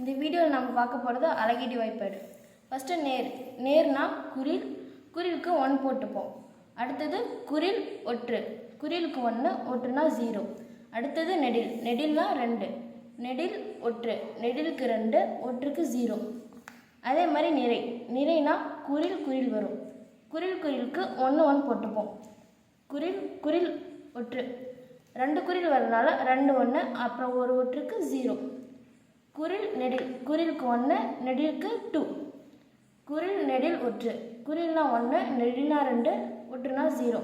இந்த வீடியோவில் நம்ம பார்க்க போகிறது அழகீட்டு வாய்ப்பாடு ஃபஸ்ட்டு நேர். நேர்னா குரில். குரிலுக்கு ஒன் போட்டுப்போம். அடுத்தது குரில் ஒற்று. குரிலுக்கு ஒன்று ஒற்றுனா ஜீரோ அடுத்தது நெடில். நெடில்னா ரெண்டு. நெடில் ஒற்று. நெடிலுக்கு ரெண்டு ஒற்றுக்கு ஜீரோ அதே மாதிரி நிறை. நிறைனா குரில் குரில் வரும். குரில் குரிலுக்கு ஒன்று ஒன் போட்டுப்போம். குரில் குரில் ஒற்று. ரெண்டு குரில் வரனால ரெண்டு ஒன்று அப்புறம் ஒரு ஒற்றுக்கு ஜீரோ குரில் நெடில் குரிலுக்கு ஒன்று நெடிலுக்கு டூ குரில் நெடில் ஒற்று. குரில்னா ஒன்று நெடில்னா ரெண்டு ஒற்றுனா ஜீரோ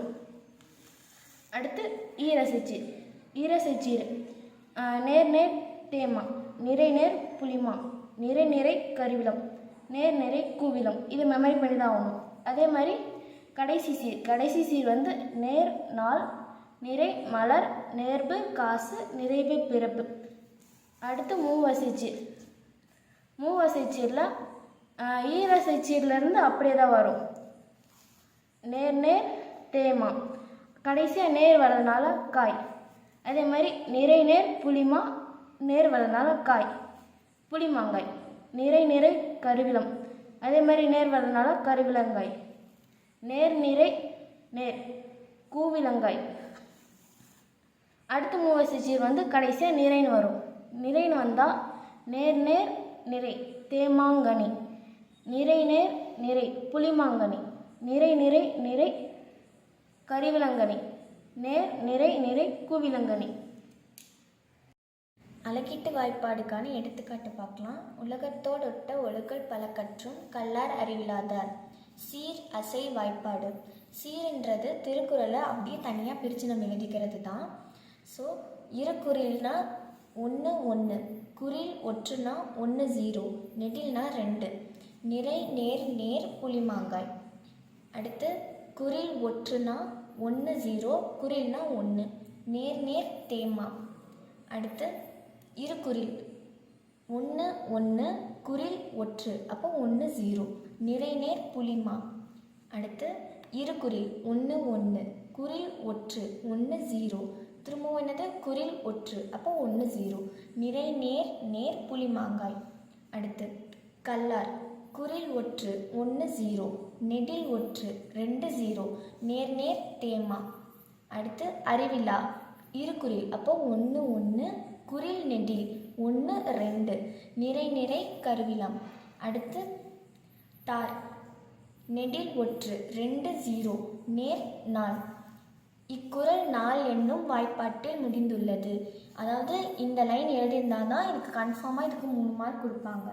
அடுத்து ஈரசைச்சீர். ஈரசைச்சீர் நேர் நேர் தேமா. நிறை நேர் புளிமா நிறை நிறை கருவிலம் நேர் நிறை கூவிலம் இது மெமரி பண்ணி தான் ஆகணும். அதே மாதிரி கடைசி சீர். கடைசி சீர் வந்து நேர் நாள் நிறை மலர் நேர்பு காசு நிறைவு பிறப்பு. அடுத்து மூவசைச்சீர் மூவசைச்சீரில் ஈரசைச்சீர்லேருந்து அப்படியே தான் வரும். நேர் நேர் தேமா. கடைசியாக நேர் வரதுனால காய். அதே மாதிரி நிறை நேர் புளிமா நேர் வரதுனால காய். புளிமாங்காய். நிறை நிறை கருவிலம் அதே மாதிரி நேர் வரதுனால கருவிலங்காய் நேர் நிறை நேர் கூவிலங்காய் அடுத்து மூவசி சீர் வந்து கடைசியாக நிறைன்னு வரும். நிறை வந்தால் நேர் நேர் நிறை தேமாங்கனி. நிறை நேர் நிறை புளிமாங்கனி நிறை நிறை நிறை கரிவிலங்கனி. நேர் நிறை நிறை கூவிலங்கனி. அலக்கீட்டு வாய்ப்பாடுக்கான எடுத்துக்காட்டு பார்க்கலாம். உலகத்தோடொட்ட ஒழுகல் பல கற்றும் கல்லார் அறிவிலாதார் சீர் அசை வாய்ப்பாடு. சீர்ன்றது திருக்குறளை அப்படியே தனியாக பிரித்து நம்ம எழுதிக்கிறது தான் ஸோ இருக்குறில்னா ஒன்று ஒன்று குறில் ஒற்றுனா ஒன்று ஜீரோ. நெடில்னா ரெண்டு. நிறை நேர் நேர் புளிமாங்காய் அடுத்து குறில் ஒற்றுனா ஒன்று ஜீரோ குறில்னா ஒன்று நேர் நேர் தேமா. அடுத்து இருகுறில் ஒன்று ஒன்று குறில் ஒற்று. அப்போ ஒன்று ஜீரோ. நிறை நேர் புளிமா அடுத்து இருகுறில் ஒன்று ஒன்று குறில் ஒற்று. ஒன்று ஜீரோ. திரும்பவும் என்னது? குறில் ஒற்று அப்போ ஒன்று ஜீரோ நிறை நேர் நேர் புளிமாங்காய் அடுத்து கல்லார். குறில் ஒற்று ஒன்று ஜீரோ நெடில் ஒற்று ரெண்டு ஜீரோ நேர் நேர் தேமா. அடுத்து அறிவிலா இருகுறில் அப்போ ஒன்று ஒன்று குறில் நெடில். ஒன்று ரெண்டு. நிறை நிறை கருவிலாம். அடுத்து தார். நெடில் ஒற்று ரெண்டு ஜீரோ நேர் நாள் இக்குறள் நாள் என்னும் வாய்ப்பாட்டில் முடிந்துள்ளது. அதாவது இந்த லைன் எழுதியிருந்தால் தான் இதுக்கு கன்ஃபார்மாக இதுக்கு மூணு மார்க் கொடுப்பாங்க.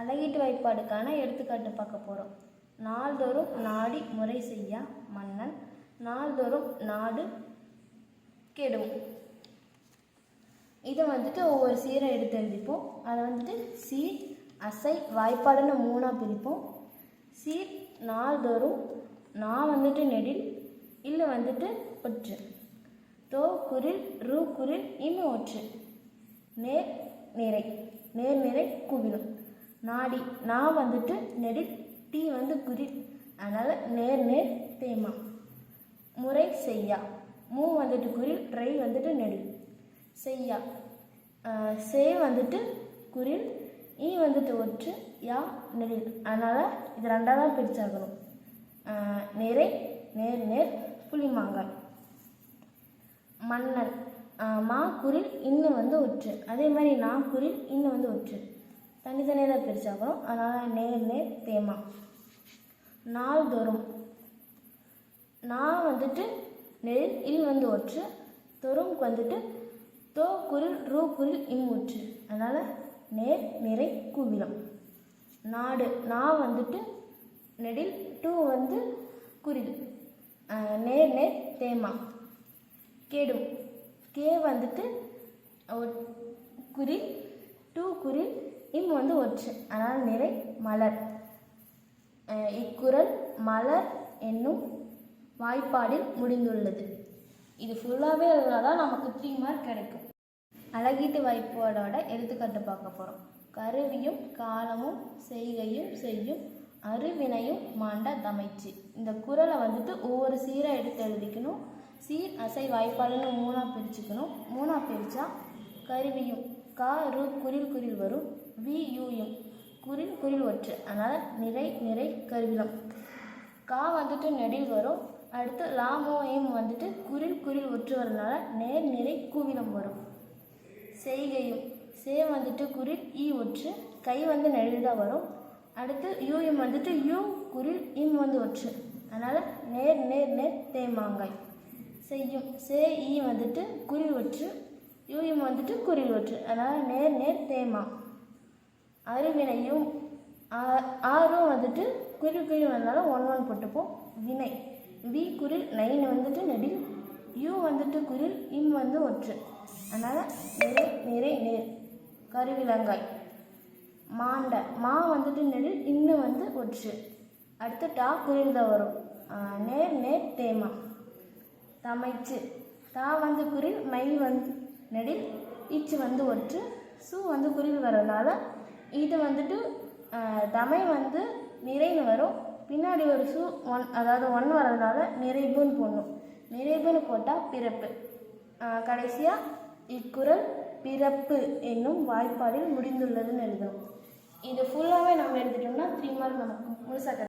அழகீட்டு வாய்ப்பாடுக்கான எடுத்துக்காட்டு பார்க்க போகிறோம் நாள்தோறும் நாடி முறை செய்யா மன்னன் நாள்தோறும் நாடு கெடும் இதை வந்துட்டு ஒவ்வொரு சீரை எடுத்து எழுதிப்போம். அதை வந்துட்டு சீர் அசை வாய்ப்பாடுன்னு மூணாக பிரிப்போம். சீர் நாள்தோறும் நான் வந்துட்டு நெடில் இல்லை வந்துட்டு ஒற்று. தோ குரில் ரூ குரில் இன்னும் ஒற்று. நேர் நிறை. நேர் நிறை குவிலும் நாடி நான் வந்துட்டு நெடில் டீ வந்து குரில். அதனால் நேர் நேர் தேமா முறை செய்யா. மூ வந்துட்டு குரில் ட்ரை வந்துட்டு நெடில். செய்யா. சே வந்துட்டு குரில் ஈ வந்துட்டு ஒற்று யா நெடில். அதனால் இது ரெண்டாக தான் பிரிச்சாகணும். நிறை நேர் நேர் புளிமாங்காய். மன்னன் மா குரில் இன்னும் வந்து ஒற்று அதே மாதிரி நான் குரில் இன்னும் வந்து ஒற்று தனித்தனியாக தான் பிரிச்சாகணும் அதனால் நேர் நேர் தேமா. நாள்தோறும். நான் வந்துட்டு நெல் இல் வந்து ஒற்று. தொறும்க்கு வந்துட்டு தோ குரில் ரூ குரில் இன் ஒற்று அதனால் நேர் நிறை கூவிலம் நாடு நான் வந்துட்டு நெடில் டூ வந்து குரில். நேர் நேர் தேமா. கெடும் கே வந்துட்டு ஒ- குறி டூ குறி இம் வந்து ஒற்று. அதனால் நிறை மலர். இக்குரல் இக்குறள் மலர் என்னும் வாய்ப்பாடில் முடிந்துள்ளது. இது ஃபுல்லாகவே எழுதுனாதான் நமக்கு த்ரீ மார்க் கிடைக்கும். அழகீட்டு வாய்ப்பாடோட எடுத்துக்காட்டு பார்க்க போகிறோம் கருவியும் காலமும் செய்கையும் செய்யும். அருவினையும் மாண்ட தமைச்சு. இந்த குறளை வந்துட்டு ஒவ்வொரு சீராக எடுத்து எழுதிக்கணும். சீர் அசை வாய்ப்பாடுன்னு மூணாக பிரிச்சுக்கணும். மூணாக பிரித்தா கருவியும் கா ரு குரில் குரில் வரும். வி யூயும் குரில் குரில் ஒற்று. அதனால் நிறை நிறை கருவிலம் கா வந்துட்டு நெடில் வரும். அடுத்து லாமோயம் வந்துட்டு குரில் குரில் ஒற்று வரனால நேர் நிறை கூவிலம் வரும். செய்கையும். சே வந்துட்டு குரில் ஈ ஒற்று. கை வந்து நெடில் தான் வரும். அடுத்து யூஎம் வந்துட்டு யூ குரில் இம் வந்து ஒற்று. அதனால் நேர் நேர் நேர் தேமாங்காய் செய்யும் சே இ வந்துட்டு குரில் ஒற்று. யூஎம் வந்துட்டு குரில் ஒற்று. அதனால் நேர் நேர் தேமா அருவினையும் ஆ- ஆறும் வந்துட்டு குரில் குரில் வந்தாலும் ஒன் ஒன் போட்டுப்போம். வினை. வி குரில் நைன் வந்துட்டு நெடில். யூ வந்துட்டு குரில் இம் வந்து ஒற்று. அதனால் நிறை நிறை நேர். கருவிலங்காய். மாண்ட. மா வந்துட்டு நெடு இன்னும் வந்து ஒற்று. அடுத்து டா குளிர்ந்த வரும். நேர் நேர் தேமா. தமைச்சு. தா வந்து குரில் மை வந்து நெடில் ஈச்சு வந்து ஒற்று. சு வந்து குருவி வரதுனால இது வந்துட்டு தமை வந்து நிறைன்னு வரும். பின்னாடி ஒரு சு ஒன் அதாவது ஒன் வர்றதுனால நிறைவுன்னு போடணும். நிறைவுன்னு போட்டால் பிறப்பு. கடைசியாக இக்குரல் பிறப்பு என்னும் வாய்ப்பாடில் முடிந்துள்ளதுன்னு எழுதணும். இது ஃபுல்லாகவே நம்ம எடுத்துட்டோம்னா த்ரீ மார்க் நமக்கு முழுசாக